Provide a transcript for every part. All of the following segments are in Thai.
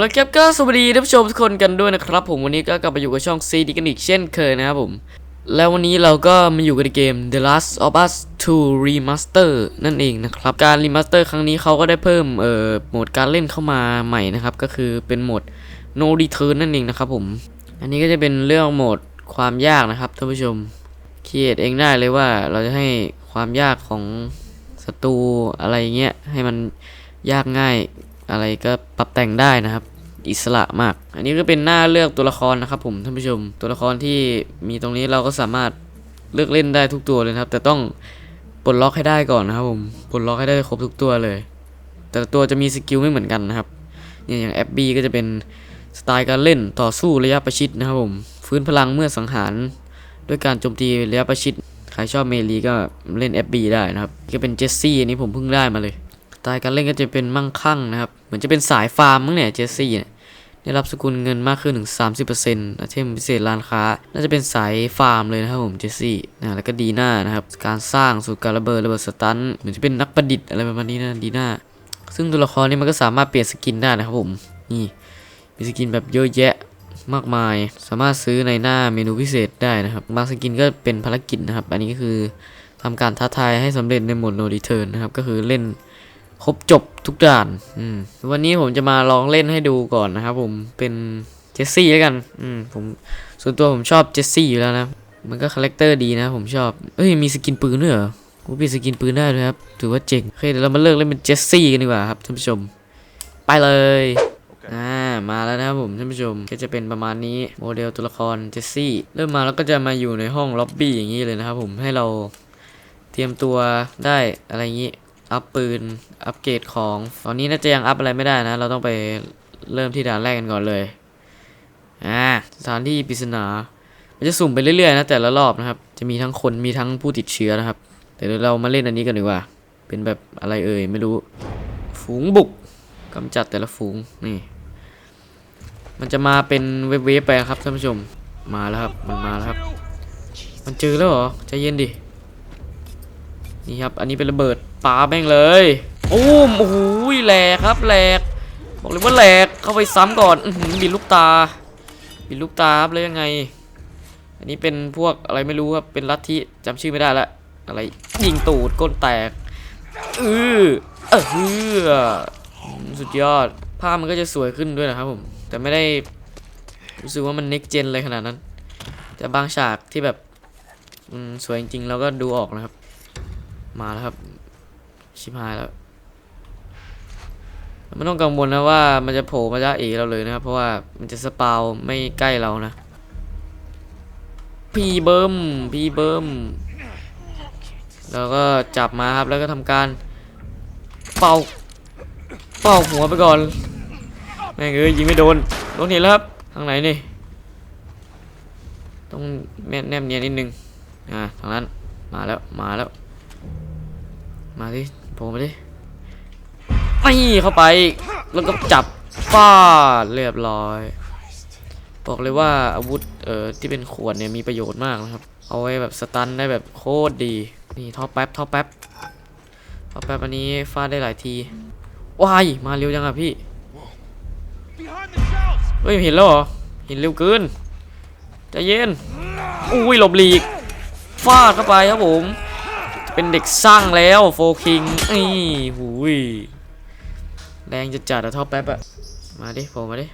แล้วครับก็สวัสดีท่านผู้ชมทุกคนกันด้วยนะครับผมวันนี้ก็กลับมาอยู่กับช่องซีดีกันอีกเช่นเคยนะครับผม แล้ววันนี้เราก็มาอยู่กันในเกม The Last of Us 2 Remaster นั่นเองนะครับ การรีมาสเตอร์ครั้งนี้เขาก็ได้เพิ่มเอ่อโหมดการเล่นเข้ามาใหม่นะครับ ก็คือเป็นโหมด No Return นั่นเองนะครับผม อันนี้ก็จะเป็นเรื่องโหมดความยากนะครับท่านผู้ชมเคียดเองได้เลยว่าเราจะให้ความยากของศัตรูอะไรเงี้ยให้มันยากง่าย อะไรก็ปรับแต่งได้นะครับ อิสระมาก อันนี้ก็เป็นหน้าเลือกตัวละครนะครับ ผมท่านผู้ชม ตัวละครที่มีตรงนี้เราก็สามารถเลือกเล่นได้ทุกตัวเลยนะครับ แต่ต้องปลดล็อกให้ได้ก่อนนะครับผมปลดล็อกให้ได้ครบทุกตัวเลย แต่ตัวจะมีสกิลไม่เหมือนกันนะครับเนี่ยอย่างแอปบีก็จะเป็นสไตล์การเล่นต่อสู้ระยะประชิดนะครับผมฟื้นพลังเมื่อสังหาร ด้วยการโจมตีระยะประชิด ใครชอบเมลีก็เล่น FB ได้นะครับ ก็เป็นเจสซี่อันนี้ผมเพิ่งได้มาเลย ไตล์การเล่นก็จะเป็นมั่งคั่งนะครับ เหมือนจะเป็นสายฟาร์มมั้งเนี่ยเจสซี่เนี่ยได้รับสกุลเงินมากขึ้นถึง 30%อาเทมพิเศษร้านค้า น่าจะเป็นสายฟาร์มเลยนะครับผมเจสซี่นะแล้วก็ดีน่านะครับ การสร้างสูตรการระเบิดระเบิดสตันเหมือนจะเป็นนักประดิษฐ์อะไรประมาณนี้นะดีน่าซึ่งตัวละครนี้มันก็สามารถเปลี่ยนสกินได้นะครับผมนี่มีสกินแบบเยอะแยะมากมาย สามารถซื้อในหน้าเมนูพิเศษได้นะครับบางสกินก็เป็นภารกิจนะครับ อันนี้ก็คือทำการท้าทายให้สำเร็จในโหมด no return นะครับก็คือเล่น ครบจบทุกด่านอืมวันนี้ผมจะมาลองเล่นให้ดูก่อนนะครับผมเป็นเจสซี่แล้วกันอืมผมส่วนตัวผมชอบเจสซี่อยู่แล้วนะ มันก็คาแรคเตอร์ดีนะผมชอบเอ้ยมีสกินปืนด้วยเหรอกูมีสกินปืนได้ด้วยครับ ถือว่าเจ๋งโอเคเดี๋ยวเรามาเลิกเล่นเป็นเจสซี่กันดีกว่าครับท่านผู้ชม ไปเลยอ่ามาแล้วนะครับผมท่านผู้ชมก็จะเป็นประมาณนี้โมเดลตัวละครเจสซี่เริ่มมาแล้วก็จะมาอยู่ในห้องล็อบบี้อย่างนี้เลยนะครับผมให้เราเตรียมตัวได้อะไรอย่างนี้ อัพปืน อัปเกรดของ ตอนนี้น่าจะยังอัพอะไรไม่ได้นะ เราต้องไปเริ่มที่ด่านแรกกันก่อนเลย อ่า สถานที่ปริศนา มันจะสุ่มไปเรื่อยๆนะแต่ละรอบนะครับ จะมีทั้งคน มีทั้งผู้ติดเชื้อนะครับ แต่เดี๋ยวเรามาเล่นอันนี้กันดีกว่า เป็นแบบอะไรเอ่ยไม่รู้ ฝูงบุกกำจัดแต่ละฝูง นี่ มันจะมาเป็นเวฟๆไปครับท่านผู้ชม มาแล้วครับ มันมาแล้วครับ มันเจอแล้วเหรอ ใจเย็นดิ นี่ครับ อันนี้เป็นระเบิดปาแม่งเลยโอ้มโอ้โหแหลกครับแหลก บอกเลยว่าแหลกเข้าไปซ้ำก่อนอื้อหือบินลูกตา บินลูกตาครับเลยยังไง อันนี้เป็นพวกอะไรไม่รู้ครับ เป็นลัทธิจำชื่อไม่ได้ละอะไรยิงตูดก้นแตกเออเออือสุดยอด ภาพมันก็จะสวยขึ้นด้วยนะครับผม แต่ไม่ได้รู้สึกว่ามันเน็กเจนเลยขนาดนั้น แต่บางฉากที่แบบสวยจริงๆเราก็ดูออกนะครับ มาแล้วครับ ชิบหายแล้วไม่ต้องกังวลนะว่ามันจะโผล่มาจ้าเอเราเลยนะครับ เพราะว่ามันจะสปาวไม่ใกล้เรานะพีเบิมพีเบิมแล้วก็จับมาครับแล้วก็ทำการ เป่า เป่าหัวไปก่อน แม่งเอ้ยยิงไม่โดนโดนเห็นแล้วครับทางไหนนี่ต้องแนแนบเนียนนิดนึงอ่าทางนั้นมาแล้วมาแล้ว มาดิโผล่มาดิไม่เข้าไป แล้วก็จับฟาดเรียบร้อย บอกเลยว่าอาวุธเอ่อที่เป็นขวดเนี่ยมีประโยชน์มากนะครับ เอาไว้แบบสตันได้แบบโคตรดี นี่ท่อแป๊บท่อแป๊บท่อแป๊บอันนี้ฟาดได้หลายทีว้ายมาเร็วจังอะพี่เฮ้ยเห็นแล้วเหรอเห็นเร็วเกินใจเย็นอุ้ยหลบหลีกฟาดเข้าไปครับผม เป็นเด็กสร้างแล้วโฟคิงนี่หูยแรงจะจัดอะท็อปแป๊บอะมาดิโผล่มาดิ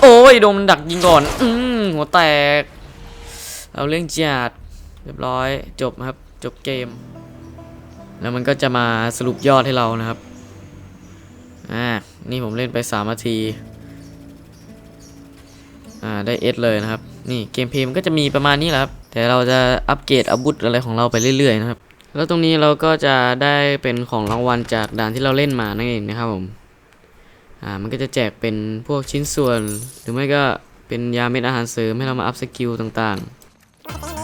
โอ้ยโดนมันดักยิงก่อน อืมหัวแตกเอาเรื่องจัดเรียบร้อยจบครับ จบเกม แล้วมันก็จะมาสรุปยอดให้เรานะครับ อ่า นี่ผมเล่นไป3นาที อ่า ได้เอสเลยนะครับ นี่เกมเพลย์มันก็จะมีประมาณนี้แหละครับ แต่เราจะอัปเกรดอาวุธอะไรของเราไปเรื่อยๆนะครับ แล้วตรงนี้เราก็จะได้เป็นของรางวัลจากด่านที่เราเล่นมานั่นเองนะครับผม อ่า มันก็จะแจกเป็นพวกชิ้นส่วน หรือไม่ก็เป็นยาเม็ดอาหารเสริมให้เรามาอัพสกิลต่างๆ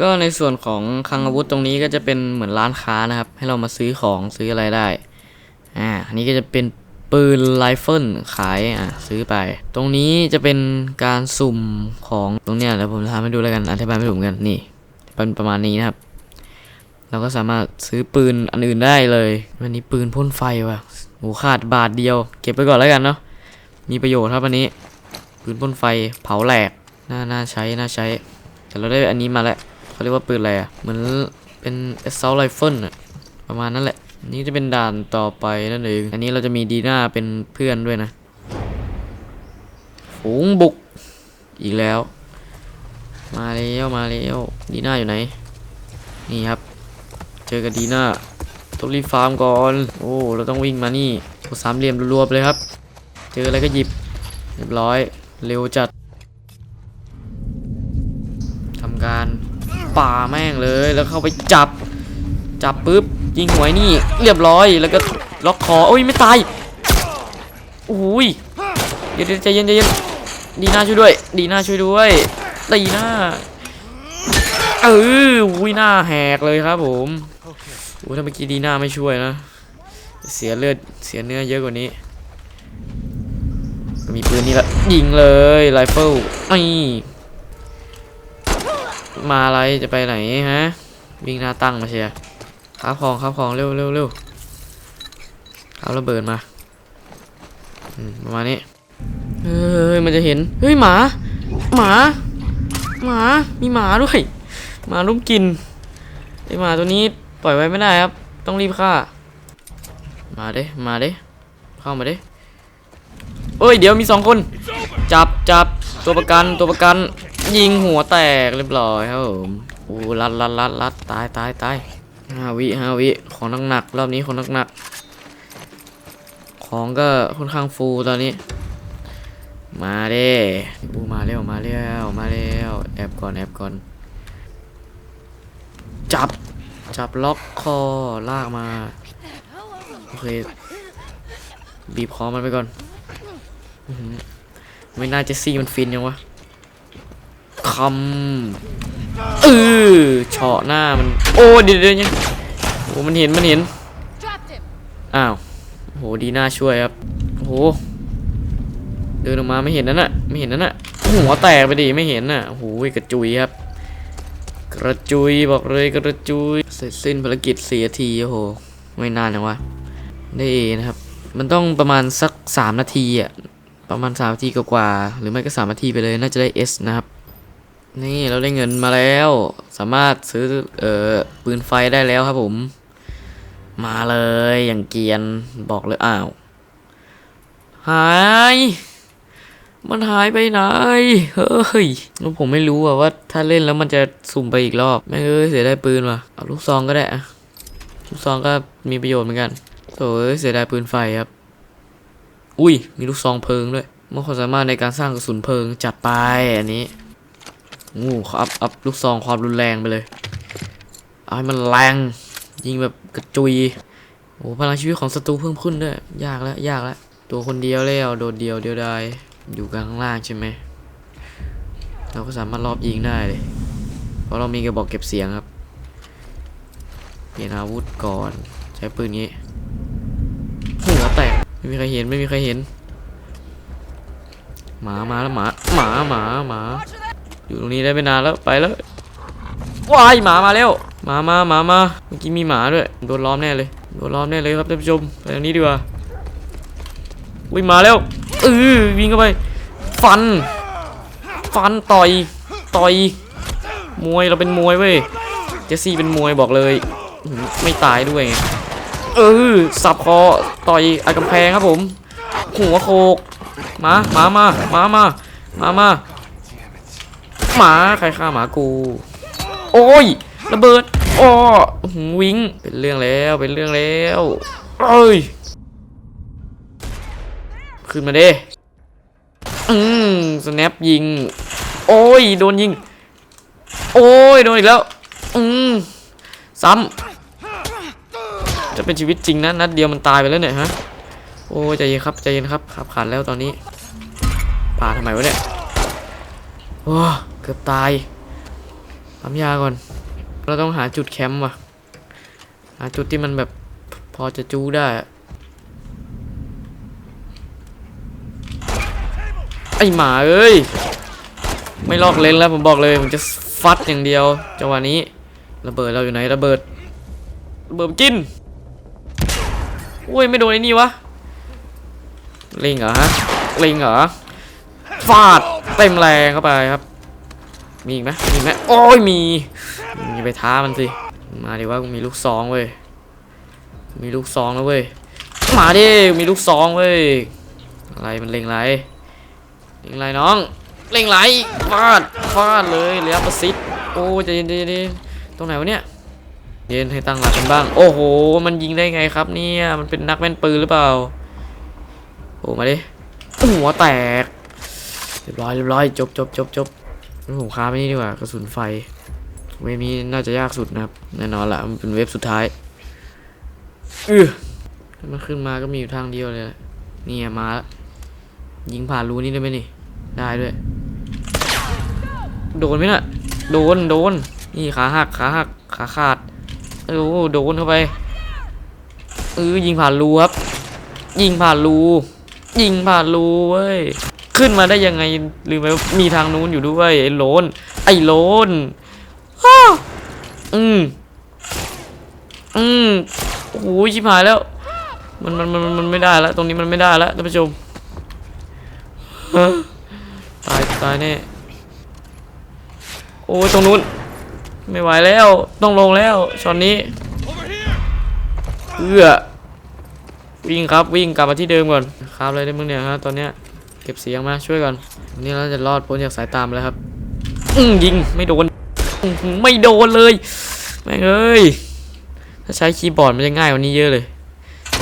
ก็ในส่วนของคลังอาวุธตรงนี้ก็จะเป็นเหมือนร้านค้านะครับ ให้เรามาซื้อของซื้ออะไรได้ อ่า อันนี้ก็จะเป็นปืนไรเฟิลขาย อะ ซื้อไป ตรงนี้จะเป็นการสุ่มของตรงเนี้ยแล้วผมจะทำให้ดูแล้วกัน อธิบายไม่ถูกเหมือนกัน นี่ เป็นประมาณนี้นะครับ เราก็สามารถซื้อปืนอันอื่นได้เลย วันนี้ปืนพ่นไฟว่ะโหขาดบาทเดียว เก็บไปก่อนแล้วกันเนาะ มีประโยชน์ครับอันนี้ ปืนพ่นไฟเผาแหลก น่า น่าใช้ น่าใช้ แต่เราได้อันนี้มาแล้ว เขาเรียกว่าปืนอะไรอะเหมือนเป็น assault rifle อะประมาณนั้นแหละนนี้จะเป็นด่านต่อไปนั่นเอง อันนี้เราจะมีดีน่าเป็นเพื่อนด้วยนะ ฝูงบุก อีกแล้ว มาแล้วมาแล้วดีน่าอยู่ไหน นี่ครับ เจอกับดีน่าต้องรีฟาร์มก่อน โอ้ เราต้องวิ่งมานี่กดสามเหลี่ยมรัวๆไปเลยครับ เจออะไรก็หยิบ เรียบร้อย เร็วจัดทำการ ป่าแม่งเลยแล้วเข้าไปจับ จับปุ๊บยิงหวยนี่เรียบร้อยแล้วก็ล็อกคอโอ้ยไม่ตายอุ้ยเดี๋ยวใจเย็นใจเย็นดีน่าช่วยด้วย ดีน่าช่วยด้วยดีน่าเอออุ้ยหน้าแหกเลยครับผมโอ้ถ้าเมื่อกี้ดีน่าไม่ช่วยนะเสียเลือดเสียเนื้อเยอะกว่านี้มีปืนนี่ละยิงเลยไรเฟิลนี่ มาอะไรจะไปไหนฮะ วิ่งหน้าตั้งมาเชียร์ข้าของข้าของเร็วเร็วเร็วเอาระเบิดมาประมาณนี้เฮ้ยมันจะเห็น เฮ้ยหมา หมา หมา มีหมาด้วย หมาลุมกินไอหมาตัวนี้ปล่อยไว้ไม่ได้ครับ ต้องรีบฆ่า มาเด้มาเด้เข้ามาเด้เอ้ย เดี๋ยวมีสองคน จับจับ ตัวประกันตัวประกันยิงหัวแตกเรียบร้อยครับผมโอ้ลัดลัดลัดลัดตายตายตายห้าวิห้าวิของหนักๆรอบนี้ของหนักๆของก็ค่อนข้างฟูตอนนี้ มาเด้อูมาเร็วมาเร็วมาเร็วแอบก่อนแอบก่อน จับจับล็อกคอลากมาโอเคบีบคอมันไปก่อน ไม่น่าจะซี่มันฟินยังวะคำเออเฉาะหน้ามัน โอ้เดี๋ยวเดี๋ยวยังโอ้มันเห็นมันเห็น อ้าวโหดีน่าช่วยครับโหเดินออกมาไม่เห็นนั่นน่ะไม่เห็นนั่นน่ะหัวแตกไปดิไม่เห็นน่ะโหกระจุยครับ กระจุยบอกเลยกระจุยเสร็จสิ้นภารกิจเสียทีโอ้โหไม่นานนะวะได้เอนะครับ มันต้องประมาณสักสามนาทีอะ ประมาณ3นาทีกว่าหรือไม่ก็3นาทีไปเลยน่าจะได้ S นะครับ นี่เราได้เงินมาแล้ว สามารถซื้อเอ่อปืนไฟได้แล้วครับผม มาเลยอย่างเกียนบอกเลยอ้าว หาย มันหายไปไหน เฮ้ยแล้วผมไม่รู้อะว่า ถ้าเล่นแล้วมันจะสุ่มไปอีกรอบแม่เอ้ยเสียได้ปืนว่ะเอาลูกซองก็ได้อะลูกซองก็มีประโยชน์เหมือนกันโถ่เอ้ยเสียดายปืนไฟครับ อุ้ย มีลูกซองเพลิงด้วยมันความสามารถในการสร้างกระสุนเพลิงจัดไปอันนี้งูอัพอัพลูกซองความรุนแรงไปเลยเอาให้มันแรงยิงแบบกระจุยโอ้พลังชีวิตของศัตรูเพิ่มขึ้นด้วยยากแล้วยากแล้วตัวคนเดียวแล้วโดดเดียวเดียวดายอยู่กลางข้างล่างใช่ไหมเราก็สามารถรอบยิงได้เลย เพราะเรามีกระบอกเก็บเสียงครับเปลี่ยนอาวุธก่อน ใช้ปืนนี้ ไม่มีใครเห็นไม่มีใครเห็น หมามาแล้วหมาหมาหมาหมาอยู่ตรงนี้ได้ไม่นานแล้วไปแล้วว้ายหมามาแล้วหมามาหมามาเมื่อกี้มีหมาด้วยโดนล้อมแน่เลยโดนล้อมแน่เลยครับท่านผู้ชมไปทางนี้ดีกว่าวิ่งมาแล้วเออวิ่งเข้าไป ฟัน ฟันต่อยต่อยมวยเราเป็นมวยเว้ยเจสซี่เป็นมวยบอกเลย ไม่ตายด้วยไง เออสับคอต่อยไอ้กำแพงครับผม หัวโคกหมาหมามาหมามาหมามาหมาใครฆ่าหมากู โอ้ยระเบิดอ้อหือวิงเป็นเรื่องแล้วเป็นเรื่องแล้วเอ้ยขึ้นมาเด้อืมสแนปยิง โอ้ยโดนยิง โอ้ยโดนอีกแล้ว อืมซ้ำ จะเป็นชีวิตจริงนะนัดเดียวมันตายไปแล้วเนี่ยฮะโอ้ใจเย็นครับใจเย็นครับขับขันแล้วตอนนี้ปาทำไมวะเนี่ยโอ้เกือบตายปั๊มยาก่อน เราต้องหาจุดแคมป์ว่ะหาจุดที่มันแบบพอจะจูได้ไอหมาเอ้ยไม่ลอกเลนแล้วผมบอกเลยผมจะฟัดอย่างเดียวจังหวะนี้ระเบิดเราอยู่ไหนระเบิดระเบิดกิน อุ้ยไม่โดนไอ้นี่วะเล็งเหรอฮะเล็งเหรอฟาดเต็มแรงเข้าไปครับ มีอีกไหมมีไหมโอ้ยมีมีไปท้ามันสิมาดิว่ากูมีลูกซองเว้ยมีลูกซองแล้วเว้ยมาดิมีลูกซองเว้ยอะไรมันเล็งไรเล็งไรน้องเล็งไรฟาดฟาดเลยเลือประสิทธิ์โอ้ยใจเย็นใจเย็นตรงไหนวะเนี่ย เย็นให้ตั้งหลักกันบ้าง โอ้โห มันยิงได้ไงครับเนี่ย มันเป็นนักแม่นปืนหรือเปล่า โอ้มาดิหัวแตก เรียบร้อยเรียบร้อยจบจบจบจบผมค้าไม่นี่ดีกว่ากระสุนไฟเวฟนี้น่าจะยากสุดนะครับ แน่นอนละมันเป็นเวฟสุดท้ายเออมันขึ้นมาก็มีอยู่ทางเดียวเลยนี่มาแล้วยิงผ่านรูนี่ได้ไหมนี่ ได้ด้วย โดนไหมน่ะ โดนโดน นี่ขาหักขาหักขาขาด โอ้โหโดนเข้าไปเออยิงผ่านรูครับ ยิงผ่านรู ยิงผ่านรูเว้ยขึ้นมาได้ยังไงลืมไปมีทางนู้นอยู่ด้วยไอ้โลนไอ้โลนอ้าอืมอืมโอ้โหชิบหายแล้ว มันมันมันมันไม่ได้แล้วตรงนี้มันไม่ได้แล้วท่านผู้ชมตายตายแน่โอ้ยตรงนู้น ไม่ไหวแล้วต้องลงแล้วช็อตนี้เอื้อวิ่งครับวิ่งกลับมาที่เดิมก่อนครับอะไรได้มึงเนี่ยฮะตอนเนี้ยเก็บเสียงมาช่วยก่อนวันนี่เราจะรอดพ้นจากสายตามแล้วครับอืมยิงไม่โดนอื้อหือไม่โดนเลยแม่งเอ้ยถ้าใช้คีย์บอร์ดมันจะง่ายกว่านี้เยอะเลย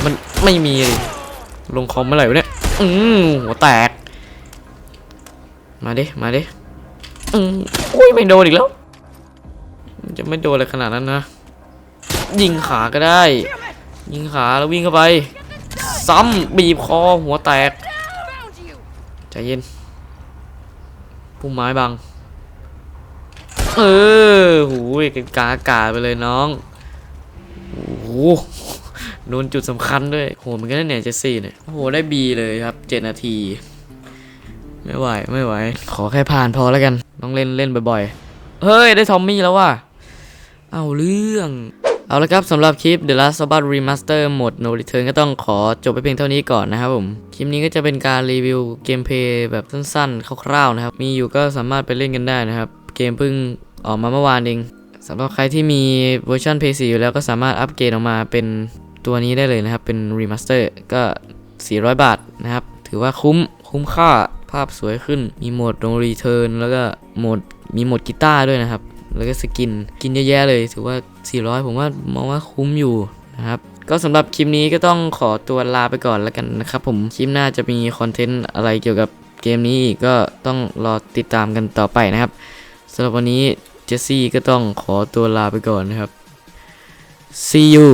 มันไม่มีเลยลงคอมเมื่อไหร่วะเนี่ยอืมหัวแตก มาดิมาดิอืมอุ้ยไม่โดนอีกแล้ว มันจะไม่โดนอะไรขนาดนั้นนะ ยิงขาก็ได้ ยิงขาแล้ววิ่งเข้าไป ซ้ำบีบคอหัวแตก ใจเย็นพุ่มไม้บัง เออหูยกันกาอากาศไปเลยน้องโอ้โหโดนจุดสำคัญด้วยโหมันก็ได้เนี่ยเจสซี่เนี่ยโอ้โหได้บีเลยครับเจ็ดนาที ไม่ไหว ไม่ไหว ขอแค่ผ่านพอแล้วกัน ต้องเล่นเล่นบ่อยๆ เฮ้ย ได้ทอมมี่แล้วว่ะ เอาเรื่อง เอาละครับสำหรับคลิป The Last of Us Remaster หมด No Return ก็ต้องขอจบไปเพียงเท่านี้ก่อนนะครับผม คลิปนี้ก็จะเป็นการรีวิวเกมเพลย์แบบสั้นๆ คร่าวๆนะครับ มีอยู่ก็สามารถไปเล่นกันได้นะครับ เกมเพิ่งออกมาเมื่อวานเองสำหรับใครที่มีเวอร์ชัน PS4 อยู่แล้วก็สามารถอัปเกรดออกมาเป็นตัวนี้ได้เลยนะครับ เป็น Remaster ก็ 400 บาทนะครับ ถือว่าคุ้มคุ้มค่าภาพสวยขึ้น มีโหมด No Return แล้วก็โหมดมีโหมดกีตาร์ด้วยนะครับ แล้วก็สกิน กินเยอะแยะเลย ถือว่า 400 ผมว่ามองว่าคุ้มอยู่นะครับ ก็สำหรับคลิปนี้ก็ต้องขอตัวลาไปก่อนแล้วกันนะครับผม คลิปหน้าจะมีคอนเทนต์อะไรเกี่ยวกับเกมนี้อีกก็ต้องรอติดตามกันต่อไปนะครับสำหรับวันนี้เจสซี่ก็ต้องขอตัวลาไปก่อนนะครับ see you